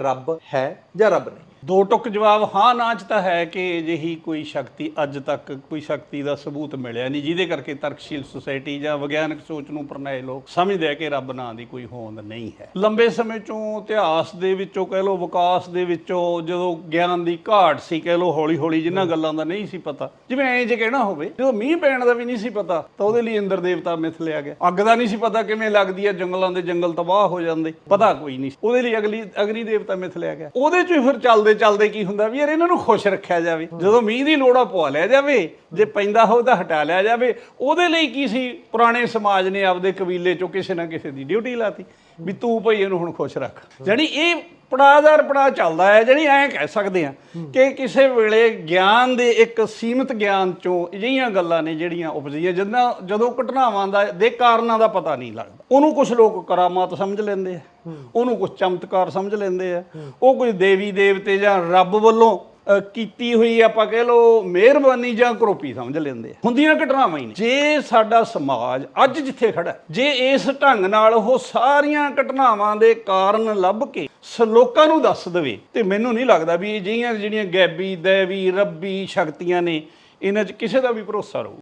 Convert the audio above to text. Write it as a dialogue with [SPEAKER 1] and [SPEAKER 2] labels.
[SPEAKER 1] ਰੱਬ ਹੈ ਜਾਂ ਰੱਬ ਨਹੀਂ?
[SPEAKER 2] ਦੋ ਟੁਕ ਜਵਾਬ ਹਾਂ ਨਾ ਚ ਤਾਂ ਹੈ ਕਿ ਅਜਿਹੀ ਕੋਈ ਸ਼ਕਤੀ ਅੱਜ ਤੱਕ ਕੋਈ ਸ਼ਕਤੀ ਦਾ ਸਬੂਤ ਮਿਲਿਆ ਨਹੀਂ ਜਿਹਦੇ ਕਰਕੇ ਤਰਕਸ਼ੀਲ ਸੁਸਾਇਟੀ ਜਾਂ ਵਿਗਿਆਨਕ ਸੋਚ ਨੂੰ ਪਰਨਾਏ ਲੋਕ ਸਮਝਦੇ ਆ ਕਿ ਰੱਬ ਨਾਂ ਦੀ ਕੋਈ ਹੋਂਦ ਨਹੀਂ ਹੈ। ਲੰਬੇ ਸਮੇਂ ਚੋਂ ਇਤਿਹਾਸ ਦੇ ਵਿੱਚੋਂ ਕਹਿ ਲਓ ਵਿਕਾਸ ਦੇ ਵਿੱਚੋਂ ਜਦੋਂ ਗਿਆਨ ਦੀ ਘਾਟ ਸੀ ਕਹਿ ਲਓ ਹੌਲੀ ਹੌਲੀ ਜਿਨ੍ਹਾਂ ਗੱਲਾਂ ਦਾ ਨਹੀਂ ਸੀ ਪਤਾ ਜਿਵੇਂ ਐਂ ਜੇ ਕਹਿਣਾ ਹੋਵੇ ਜਦੋਂ ਮੀਂਹ ਪੈਣ ਦਾ ਵੀ ਨਹੀਂ ਸੀ ਪਤਾ ਤਾਂ ਉਹਦੇ ਲਈ ਇੰਦਰ ਦੇਵਤਾ ਮਿਥ ਲਿਆ ਗਿਆ। ਅੱਗ ਦਾ ਨਹੀਂ ਸੀ ਪਤਾ ਕਿਵੇਂ ਲੱਗਦੀ ਹੈ ਜੰਗਲਾਂ ਦੇ ਜੰਗਲ ਤਬਾਹ ਹੋ ਜਾਂਦੇ ਪਤਾ ਕੋਈ ਨਹੀਂ। ਉਹਦੇ ਲਈ ਅਗਲੀ ਅਗਨੀ ਦੇਵਤਾ ਮਿਥ ਲਿਆ ਗਿਆ। ਉਹਦੇ ਚੋਂ ਹੀ ਫਿਰ ਚੱਲਦੇ ਚੱਲਦੇ ਕੀ ਹੁੰਦਾ ਵੀ ਯਾਰ ਇਹਨਾਂ ਨੂੰ ਖੁਸ਼ ਰੱਖਿਆ ਜਾਵੇ। ਜਦੋਂ ਮੀਂਹ ਦੀ ਲੋੜ ਆ, ਪਵਾ ਲਿਆ ਜਾਵੇ। ਜੇ ਪੈਂਦਾ ਹੋ ਤਾਂ ਹਟਾ ਲਿਆ ਜਾਵੇ। ਉਹਦੇ ਲਈ ਕੀ ਸੀ? ਪੁਰਾਣੇ ਸਮਾਜ ਨੇ ਆਪਦੇ ਕਬੀਲੇ ਚੋਂ ਕਿਸੇ ਨਾ ਕਿਸੇ ਦੀ ਡਿਊਟੀ ਲਾਤੀ। ਵੀ ਤੂੰ ਭਈ ਇਹਨੂੰ ਹੁਣ ਖੁਸ਼ ਰੱਖ। ਜਾਣੀ ਇਹ ਪੜਾਦਾਰ ਪੜਾ ਚੱਲਦਾ ਹੈ ਜਿਹੜੀ ਐਂ ਕਹਿ ਸਕਦੇ ਆ ਕਿ ਕਿਸੇ ਵੇਲੇ ਗਿਆਨ ਦੇ ਇੱਕ ਸੀਮਿਤ ਗਿਆਨ ਚੋਂ ਅਜਿਹੀਆਂ ਗੱਲਾਂ ਨੇ ਜਿਹੜੀਆਂ ਉਪਜੀਆਂ ਜਦੋਂ ਜਦੋਂ ਘਟਨਾਵਾਂ ਦਾ ਦੇ ਕਾਰਨਾਂ ਦਾ ਪਤਾ ਨਹੀਂ ਲੱਗਦਾ। ਉਹਨੂੰ ਕੁਝ ਲੋਕ ਕਰਾਮਾਤ ਸਮਝ ਲੈਂਦੇ ਆ ਉਹਨੂੰ ਕੁਝ ਚਮਤਕਾਰ ਸਮਝ ਲੈਂਦੇ ਆ ਉਹ ਕੋਈ ਦੇਵੀ ਦੇਵਤੇ ਜਾਂ ਰੱਬ ਵੱਲੋਂ ਕੀਤੀ ਹੋਈ ਆਪਾਂ ਕਹਿ ਲਓ, ਮਿਹਰਬਾਨੀ ਜਾਂ ਕਰੋਪੀ ਸਮਝ ਲੈਂਦੇ ਆ। ਹੁੰਦੀਆਂ ਘਟਨਾਵਾਂ ਹੀ ਨੇ। ਜੇ ਸਾਡਾ ਸਮਾਜ ਅੱਜ ਜਿੱਥੇ ਖੜਾ ਜੇ ਇਸ ਢੰਗ ਨਾਲ ਉਹ ਸਾਰੀਆਂ ਘਟਨਾਵਾਂ ਦੇ ਕਾਰਨ ਲੱਭ ਕੇ ਸ, ਲੋਕਾਂ ਨੂੰ ਦੱਸ ਦੇਵੇ, ਤੇ ਮੈਨੂੰ ਨਹੀਂ ਲੱਗਦਾ ਵੀ ਇਹ ਜਿਹੀਆਂ ਜਿਹੜੀਆਂ ਗੈਬੀ, ਦੇਵੀ, ਰੱਬੀ ਸ਼ਕਤੀਆਂ ਨੇ, ਇਹਨਾਂ 'ਚ ਕਿਸੇ ਦਾ ਵੀ ਭਰੋਸਾ ਰਹੂ।